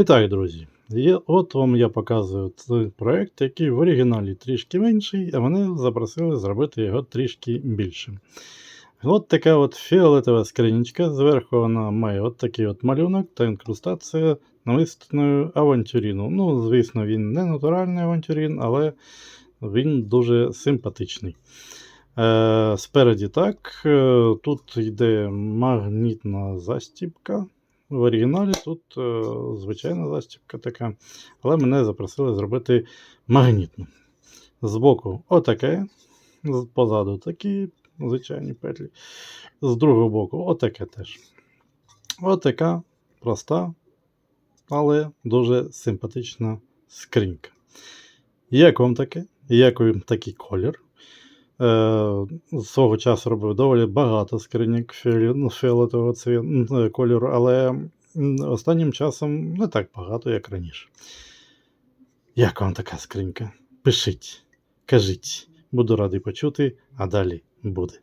І так, друзі, от вам я показую цей проект, який в оригіналі трішки менший, а мене запросили зробити його трішки більшим. От така от фіолетова скринічка, зверху вона має от такий от малюнок та інкрустація нависною авантюріну. Ну, звісно, він не натуральний авантюрін, але він дуже симпатичний. Е, спереді так, е, тут йде магнітна застібка. В оригіналі тут е, звичайна застібка така, але мене запросили зробити магнітну. Збоку отаке, позаду такі звичайні петлі. З другого боку отаке теж. Отака проста, але дуже симпатична скринька. Як вам таке? Як вам такий колір? Е, свого часу робив доволі багато скриньок ну, фіолетового е, кольору, але останнім часом не так багато, як раніше. Як вам така скринька? Пишіть, кажіть, буду радий почути, а далі буде.